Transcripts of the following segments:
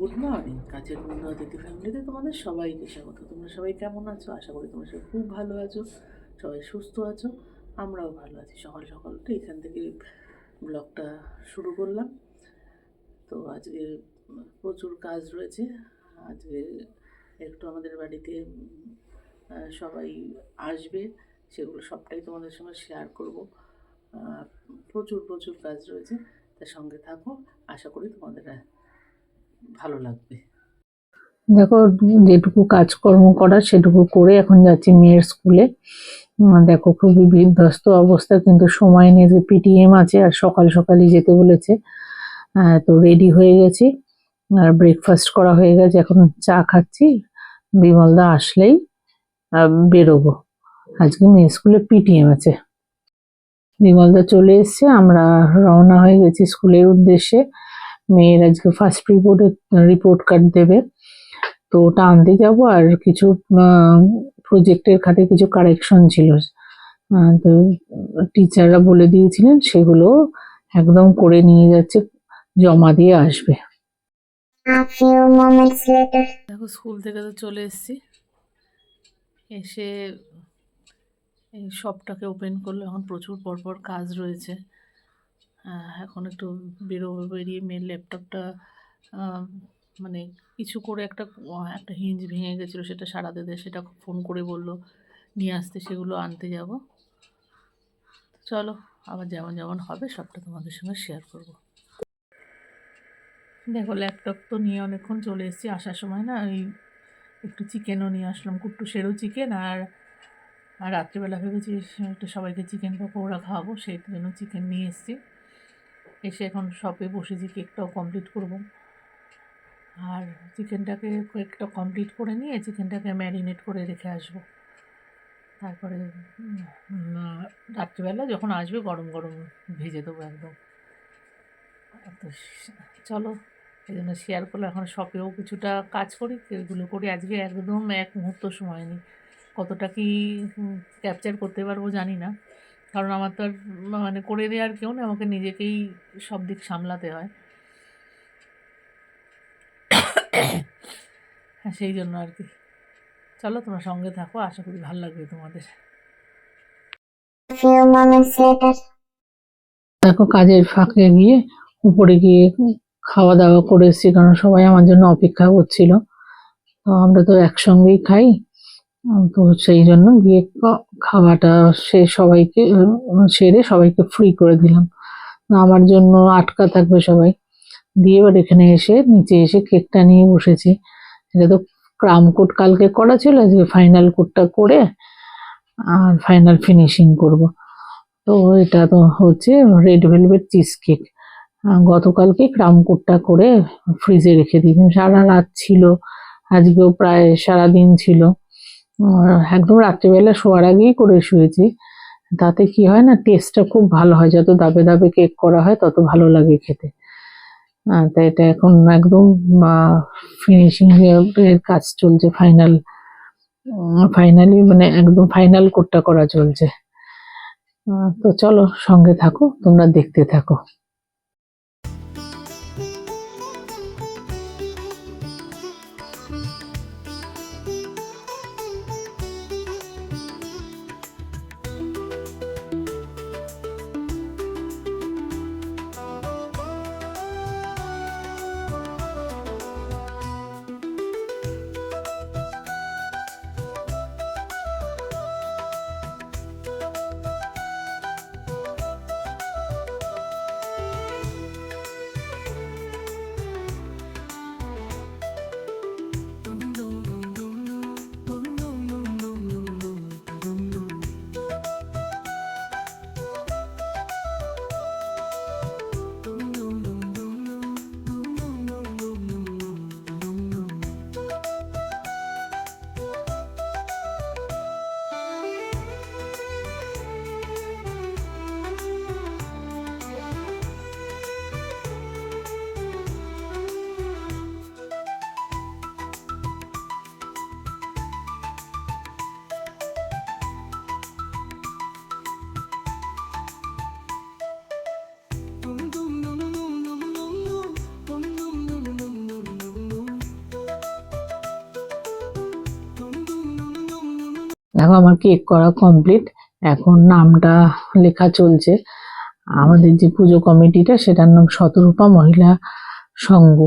Good morning কাজের বন্ধু অতিথি ফ্যামিলিতে তোমাদের সবাইকে স্বাগত। তোমরা সবাই কেমন আছো? আশা করি তোমরা সবাই খুব ভালো আছো, সবাই সুস্থ আছো, আমরাও ভালো আছি। সকাল সকাল উঠে এখান থেকে ব্লগটা শুরু করলাম। তো আজকে প্রচুর কাজ রয়েছে। আজকে একটু আমাদের বাড়িতে সবাই আসবে, সেগুলো সবটাই তোমাদের সঙ্গে শেয়ার করব। প্রচুর প্রচুর কাজ রয়েছে। তার সঙ্গে থাকো। আশা করি তোমাদের লাগবে। দেখো, যেটুকু কাজকর্ম করার সেটুকু করে এখন যাচ্ছি মেয়ের স্কুলে। দেখো, খুবই বিধ্বস্ত অবস্থা, কিন্তু সময় নেই, যে পিটিএম আছে, আর সকাল সকালই যেতে বলেছে। তো রেডি হয়ে গেছি, আর ব্রেকফাস্ট করা হয়ে গেছে। এখন চা খাচ্ছি বিমলদা আসলেই বেরোবো। আজকে মেয়ে স্কুলে পিটিএম আছে। বিমলদা চলে এসছে, আমরা রওনা হয়ে গেছি স্কুলের উদ্দেশ্যে। মেয়ের আজকে ফার্স্ট রিপোর্টে রিপোর্ট কার্ড দেবে। তো ওটা আনতে যাব আর কিছু প্রজেক্টের খাতে কিছু কারেকশন ছিল। তো টিচাররা বলে দিয়েছিলেন সেগুলো একদম করে নিয়ে যাচ্ছে জমা দিয়ে আসবে. দেখো স্কুল থেকে তো চলে এসেছি। এসে এই শপটাকে ওপেন করল। এখন প্রচুর পরপর কাজ রয়েছে। এখন একটু বেরোবো বেরিয়ে মেয়ের ল্যাপটপটা মানে কিছু করে একটা একটা হিঞ্জ ভেঙে গেছিল, সেটা সারাতে দেয় সেটা ফোন করে বলল, নিয়ে আসতে, সেগুলো আনতে যাব। চলো, আবার যেমন যেমন হবে, সবটা তোমাদের সঙ্গে শেয়ার করব। দেখো ল্যাপটপ তো নিয়ে অনেকক্ষণ চলে এসেছি, আসার সময় না ওই একটু চিকেনও নিয়ে আসলাম, কুট্টু সেরও চিকেন আর আর রাত্রিবেলা ভেবেছি, একটু সবাইকে চিকেন পকোড়া খাওয়াবো, সেই জন্য চিকেন নিয়ে এসেছি। এসে এখন শপে বসেছি কেকটাও কমপ্লিট করব। আর চিকেনটাকে কেকটা কমপ্লিট করে নিয়ে চিকেনটাকে ম্যারিনেট করে রেখে আসব। তারপরে রাত্রিবেলা যখন আসবে গরম গরম ভেজে দেবো একদম। তো চলো, এই জন্য শেয়ার করলে এখন শপেও কিছুটা কাজ করি, এগুলো করি। আজকে একদম এক মুহূর্ত সময় নেই। কতটা কি ক্যাপচার করতে পারব জানি না। কারণ আমার তো আর মানে করে দেওয়ার কেউ নেই আমাকে নিজেকেই সব দিক সামলাতে হয়। হ্যাঁ সেই জন্য আর কি। চলো তোমরা সঙ্গে থাকো আশা করি ভালো লাগবে তোমাদের. দেখো কাজের ফাঁকে গিয়ে উপরে গিয়ে খাওয়া দাওয়া করে এসেছি কারণ সবাই আমার জন্য অপেক্ষা করছিল। তো আমরা তো একসঙ্গেই খাই তো সেই জন্য গিয়ে খাওয়াটা সে সবাইকে সেরে সবাইকে ফ্রি করে দিলাম। আমার জন্য আটকা থাকবে সবাই। দিয়ে এবার এখানে এসে নিচে এসে কেকটা নিয়ে বসেছি। এটা তো ক্রাম কোট কালকে করা ছিল, আজকে ফাইনাল কোটটা করে আর ফাইনাল ফিনিশিং করব। তো এটা তো হচ্ছে রেড ভেলভেট চিজ কেক গতকালকে ক্রাম কোটটা করে ফ্রিজে রেখে দিয়েছিলাম সারা রাত ছিল, আজকেও প্রায় সারা দিন ছিল। একদম রাত্রিবেলা শোয়ার আগেই করে শুয়েছি। তাতে কি হয় না টেস্টটা খুব ভালো হয়। যত দাবে দাবে কেক করা হয়, তত ভালো লাগে খেতে। তাই এটা এখন একদম ফিনিশিং এর কাজ চলছে ফাইনাল ফাইনালি মানে একদম ফাইনাল কোটটা করা চলছে। তো চলো সঙ্গে থাকো, তোমরা দেখতে থাকো। দেখো আমার কেক করা কমপ্লিট এখন নামটা লেখা চলছে। আমাদের যে পুজো কমিটিটা, সেটার নাম শতরূপা মহিলা সংঘ।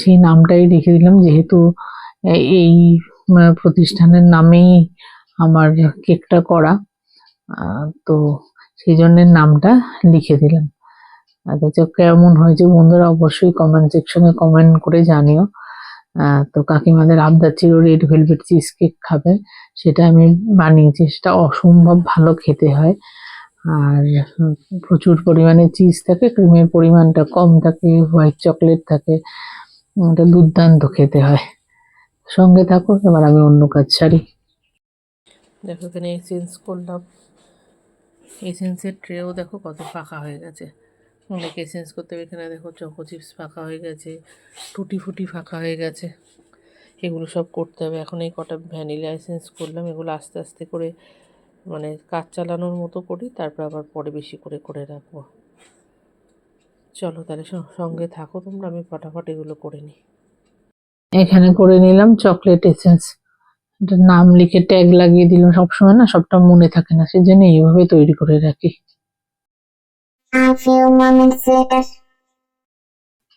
সেই নামটাই রেখে দিলাম। যেহেতু এই প্রতিষ্ঠানের নামেই আমার কেকটা করা তো সেই জন্য নামটা লিখে দিলাম। আচ্ছা কেমন হয়েছে বন্ধুরা? অবশ্যই কমেন্ট সেকশনে কমেন্ট করে জানিও। তো কাকিমাদের আবদার ছিল রেড ভেলভেট চিজ কেক খাবে, সেটা আমি বানিয়েছি, সেটা অসম্ভব ভালো খেতে হয়। আর প্রচুর পরিমাণে চিজ থাকে ক্রিমের পরিমাণটা কম থাকে হোয়াইট চকলেট থাকে, ওটা দুর্দান্ত খেতে হয়। সঙ্গে থাকো, এবার আমি অন্য কাজ সারি। দেখো, এখানে এসেন্স করলাম। এসেন্সের ট্রেও দেখো কত ফাঁকা হয়ে গেছে। অনেক এসেন্স করতে হবে। এখানে দেখো চকো চিপস ফাঁকা হয়ে গেছে টুটি ফুটি ফাঁকা হয়ে গেছে। এগুলো সব করতে হবে। এখন এই কটা ভ্যানিলা এসেন্স করলাম, এগুলো আস্তে আস্তে করে মানে কাজ চালানোর মতো করি, তারপর আবার পরে বেশি করে করে রাখব। চলো তাহলে সঙ্গে থাকো তোমরা, আমি ফটাফট এগুলো করে নিই। এখানে করে নিলাম চকলেট এসেন্স নাম লিখে ট্যাগ লাগিয়ে দিলাম। সবসময় না সবটা মনে থাকে না, সেজন্য এইভাবে তৈরি করে রাখি।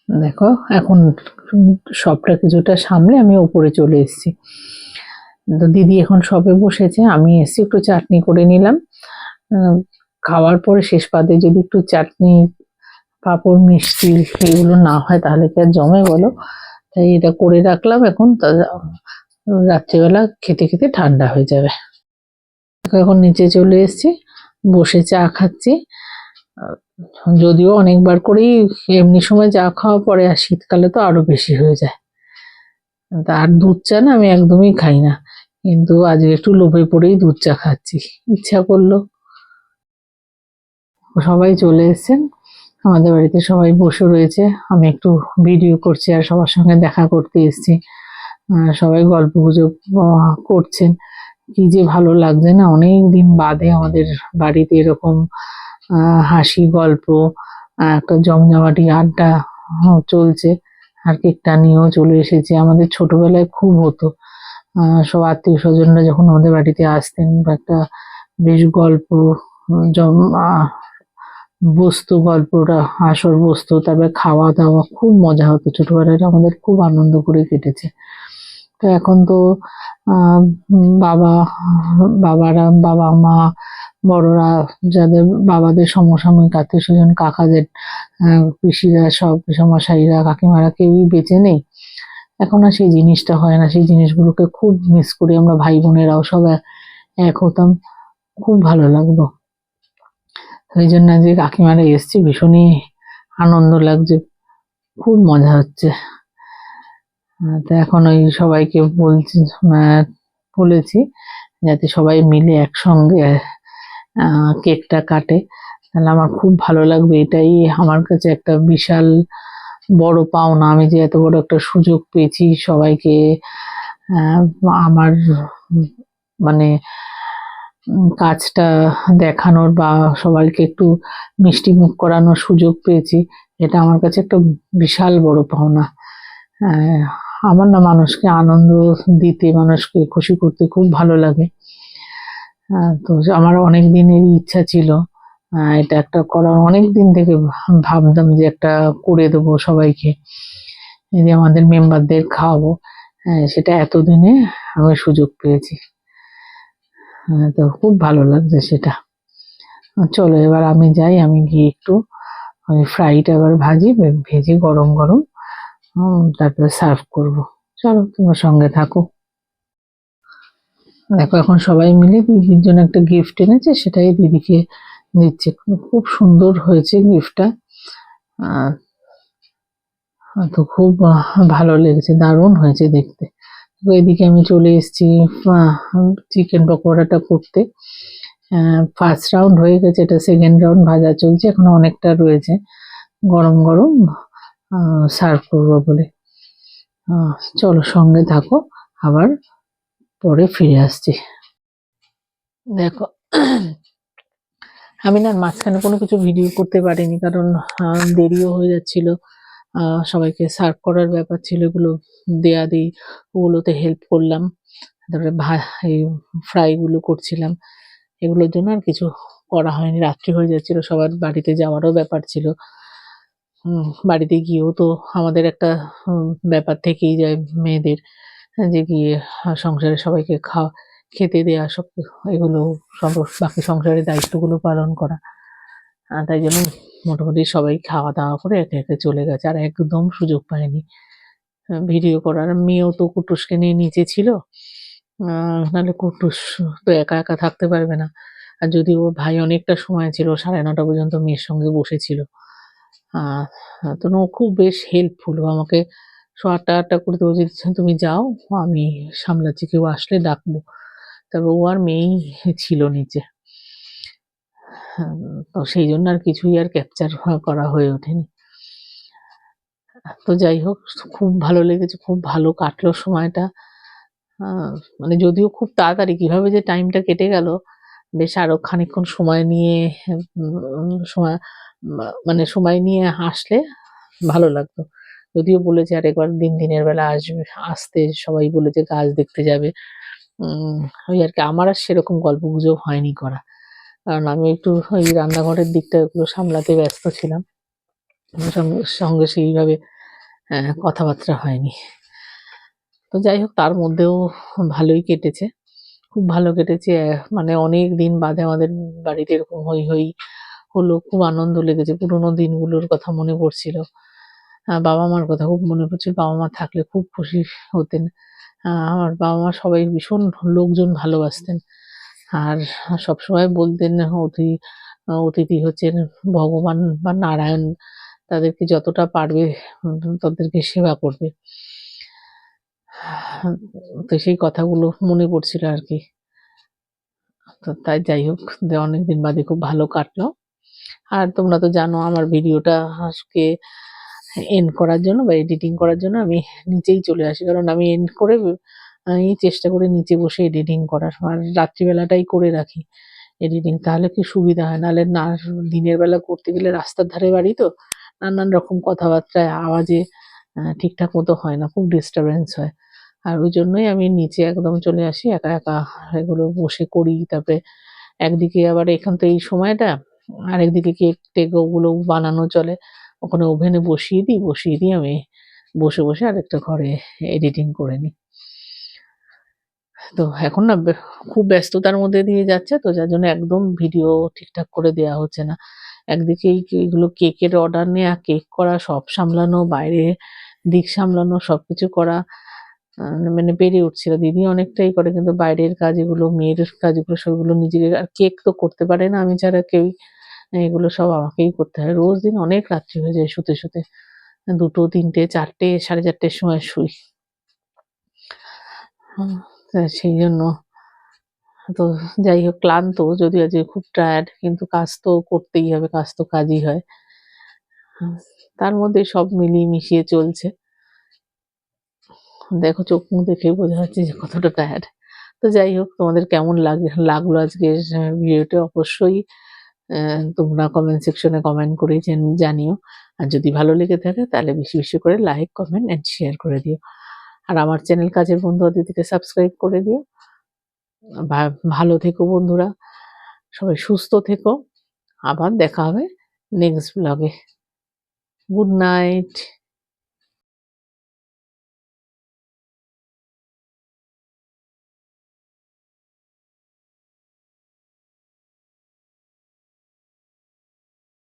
দেখো, এখন সবটা কিছুটা সামলে আমি ওপরে চলে এসেছি। তো দিদি এখন সবে বসেছে, আমি এসেছি একটু চাটনি করে নিলাম। খাওয়ার পরে শেষ পাতে যদি একটু চাটনি, পাঁপড়, মিষ্টি এগুলো না হয় তাহলে কি আর জমে বলো? তাই এটা করে রাখলাম এখন রাত্রিবেলা খেতে খেতে ঠান্ডা হয়ে যাবে। এখন নিচে চলে এসেছি, বসে চা খাচ্ছি। যদিও অনেকবার করেই এমনি সময় চা খাওয়া পরে আর শীতকালে তো আরও বেশি হয়ে যায়। আর দুধ চা না আমি একদমই খাই না। কিন্তু আজ একটু লোভে পড়েই দুধ চা খাচ্ছি। ইচ্ছা করল। সবাই চলে এসেছেন। আমাদের বাড়িতে সবাই বসে রয়েছে। আমি একটু ভিডিও করছি আর সবার সঙ্গে দেখা করতে এসছি। সবাই গল্প গুজব করছেন। কি যে ভালো লাগছে না? অনেক দিন বাদে আমাদের বাড়িতে এরকম হাসি গল্প একটা জমজমাটি আড্ডা চলছে। আর কেকটা নিয়েও চলে এসেছি। আমাদের ছোটবেলায় খুব হতো। সব আত্মীয় স্বজনরা যখন আমাদের বাড়িতে আসতেন বা একটা বেশ গল্প, জম বস্তু গল্পটা, আসর বস্তু, তারপরে খাওয়া দাওয়া খুব মজা হতো। ছোটবেলায় আমাদের খুব আনন্দ করে কেটেছে। তো এখন তো বাবা, বাবারা বাবা মা বড়রা, যাদের বাবাদের সমসাময়িক আত্মীয় স্বজন কাকাদের পিসিরা, সব পিসমশাইরা, কাকিমারা কেউই বেঁচে নেই। এখন আর সেই জিনিসটা হয় না। সেই জিনিসগুলোকে খুব মিস করি আমরা, ভাই বোনেরাও সব এক- হতাম। খুব ভালো লাগতো ওই জন্য যে কাকিমারা এসছি, ভীষণই আনন্দ লাগছে। খুব মজা হচ্ছে। তো এখন ওই সবাইকে বলছি বলেছি যাতে সবাই মিলে একসঙ্গে কেকটা কাটে। তাহলে আমার খুব ভালো লাগবে। এটাই আমার কাছে একটা বিশাল বড় পাওনা। আমি যে এত বড় একটা সুযোগ পেয়েছি সবাইকে আমার মানে কাজটা দেখানোর বা সবাইকে একটু মিষ্টি মুখ করানোর সুযোগ পেয়েছি, এটা আমার কাছে একটা বিশাল বড় পাওনা। আমার না মানুষকে আনন্দ দিতে, মানুষকে খুশি করতে খুব ভালো লাগে। তো আমার অনেক দিনের ইচ্ছা ছিল। এটা একটা করার অনেক দিন থেকে ভাবতাম যে একটা করে দেবো সবাইকে যে আমাদের মেম্বারদের খাওয়াবো। হ্যাঁ, সেটা এতদিনে আমি সুযোগ পেয়েছি। আহ, তো খুব ভালো লাগছে সেটা। চলো এবার আমি যাই আমি গিয়ে একটু ওই ফ্রাইটা এবার ভাজি ভেজে গরম গরম তারপরে সার্ভ করব। চলো তোমার সঙ্গে থাকো। দেখো, এখন সবাই মিলে দিদির জন্য একটা গিফট এনেছে, সেটাই দিদিকে দিচ্ছে। খুব সুন্দর হয়েছে গিফটটা তো খুব ভালো লেগেছে, দারুণ হয়েছে দেখতে। এদিকে আমি চলে এসেছি চিকেন পকোড়াটা করতে। ফার্স্ট রাউন্ড হয়ে গেছে, এটা সেকেন্ড রাউন্ড ভাজা চলছে, এখন অনেকটা রয়েছে। গরম গরম সার্ভ করব বলে। চলো সঙ্গে থাকো, আবার পরে ফিরে আসছি। দেখো, আমি না মাঝখানে কোনো কিছু ভিডিও করতে পারিনি কারণ দেরিও হয়ে যাচ্ছিল। সবাইকে সার্ভ করার ব্যাপার ছিল, এগুলো দেয়া দিই, ওগুলোতে হেল্প করলাম। তারপরে ভা, এই ফ্রাইগুলো করছিলাম। এগুলোর জন্য আর কিছু করা হয়নি, রাত্রি হয়ে যাচ্ছিল, সবার বাড়িতে যাওয়ারও ব্যাপার ছিল। বাড়িতে গিয়েও তো আমাদের একটা ব্যাপার থেকেই যায় মেয়েদের। যে গিয়ে সংসারে সবাইকে খাওয়া, খেতে দেওয়া সব এগুলো সব বাকি সংসারের দায়িত্বগুলো পালন করা। তাই জন্য মোটামুটি সবাই খাওয়া দাওয়া করে একে একে চলে গেছে। আর একদম সুযোগ পায়নি। ভিডিও করার মেয়েও তো কুটুসকে নিয়ে নিচে ছিল। নাহলে কুটুস তো একা একা থাকতে পারবে না। আর যদি ওর ভাই অনেকটা সময় ছিল, সাড়ে নটা পর্যন্ত মেয়ের সঙ্গে বসেছিল। তো খুব বেশ হেল্পফুল আমাকে শো আটটা আটটা করে তো তুমি যাও, আমি সামলাচ্ছি, কেউ আসলে ডাকবো। তারপর ও আর মেয়েই ছিল নিচে। তো সেই জন্য আর কিছুই আর ক্যাপচার করা হয়ে ওঠেনি। তো যাই হোক, খুব ভালো লেগেছে, খুব ভালো কাটলো সময়টা। মানে যদিও খুব তাড়াতাড়ি, কীভাবে যে টাইমটা কেটে গেল, বেশ আরও খানিকক্ষণ সময় নিয়ে সময় মানে সময় নিয়ে আসলে ভালো লাগতো। যদিও বলেছে আর একবার দিন দিনের বেলা আসবে, আসতে সবাই বলেছে গাছ দেখতে যাবে। ওই আর কি, আমার আর সেরকম গল্প গুজব হয়নি করা। কারণ আমি একটু ওই রান্নাঘরের দিকটা একটু সামলাতে ব্যস্ত ছিলাম। সঙ্গে সেইভাবে কথাবার্তা হয়নি। তো যাই হোক, তার মধ্যেও ভালোই কেটেছে। খুব ভালো কেটেছে। মানে অনেক দিন বাদে আমাদের বাড়িতে এরকম হই হই হলো, খুব আনন্দ লেগেছে। পুরোনো দিনগুলোর কথা মনে পড়ছিল। বাবা মার কথা খুব মনে পড়ছে। বাবা মা থাকলে খুব খুশি হতেন। আমার বাবা মা সবাই ভীষণ লোকজন ভালোবাসতেন। আর সবসময় বলতেন, অতি, অতিথি হচ্ছেন ভগবান বা নারায়ণ। তাদেরকে যতটা পারবে, তাদেরকে সেবা করবে। তো সেই কথাগুলো মনে পড়ছিল আর কি। তো তাই যাই হোক অনেকদিন বাদে খুব ভালো কাটলো। আর তোমরা তো জানো, আমার ভিডিওটা আজকে এন্ড করার জন্য বা এডিটিং করার জন্য আমি নিচেই চলে আসি। কারণ আমি এন্ড করে, আমি চেষ্টা করি নিচে বসে এডিটিং করার, আর রাত্রিবেলাটাই করে রাখি এডিটিং তাহলে কি সুবিধা হয়? নাহলে না, দিনের বেলা করতে গেলে রাস্তার ধারে বাড়ি তো, নানান রকম কথাবার্তায়, আওয়াজে ঠিকঠাক মতো হয় না, খুব ডিস্টারবেন্স হয়। আর ওই জন্যই আমি নিচে একদম চলে আসি, একা একা এগুলো বসে করি। তারপরে একদিকে আবার এখান তো এই সময়টা, আরেকদিকে কেক টেক ওগুলো বানানো চলে। ওখানে ওভেনে বসিয়ে দিই, বসিয়ে দিয়ে আমি বসে বসে আরেকটা ঘরে এডিটিং করে নিই। তো এখন না খুব ব্যস্ততার মধ্যে দিয়ে যাচ্ছে, তো যার জন্য একদম ভিডিও ঠিকঠাক করে দেওয়া হচ্ছে না। একদিকে এই কে- এগুলো কেকের অর্ডার নেওয়া কেক করা, সব সামলানো, বাইরে দিক সামলানো সব কিছু করা মানে পেরে উঠছিল। দিদি অনেকটাই করে, কিন্তু বাইরের কাজ এগুলো, মেয়ের কাজগুলো, সবগুলো নিজেকে আর কেক তো করতে পারে না, আমি ছাড়া কেউই এগুলো সব আমাকেই করতে হয়। রোজ দিন অনেক রাত্রি হয়ে যায় শুতে শুতে। দুটো, তিনটে, চারটে, সাড়ে চারটের সময় শুই। সেই জন্য তো যাই হোক, ক্লান্ত, যদিও আজকে খুব টায়ার্ড কিন্তু কাজ তো করতেই হবে, কাজ তো কাজই হয়। তার মধ্যে সব মিলিয়ে মিশিয়ে চলছে। দেখো চোখ মুখ দেখেই বোঝা যাচ্ছে যে কতটা টায়ার্ড তো যাই হোক, তোমাদের কেমন লাগে, লাগল আজকের ভিডিওটা অবশ্যই তোমরা কমেন্ট সেকশনে কমেন্ট করে জানিও। আর যদি ভালো লেগে থাকে তাহলে বেশি বেশি করে লাইক কমেন্ট অ্যান্ড শেয়ার করে দিও। আর আমার চ্যানেল কাজের বন্ধু অদিতিকে সাবস্ক্রাইব করে দিও। ভালো থেকো বন্ধুরা। সবাই সুস্থ থেকো। আবার দেখা হবে নেক্সট ব্লগে গুড নাইট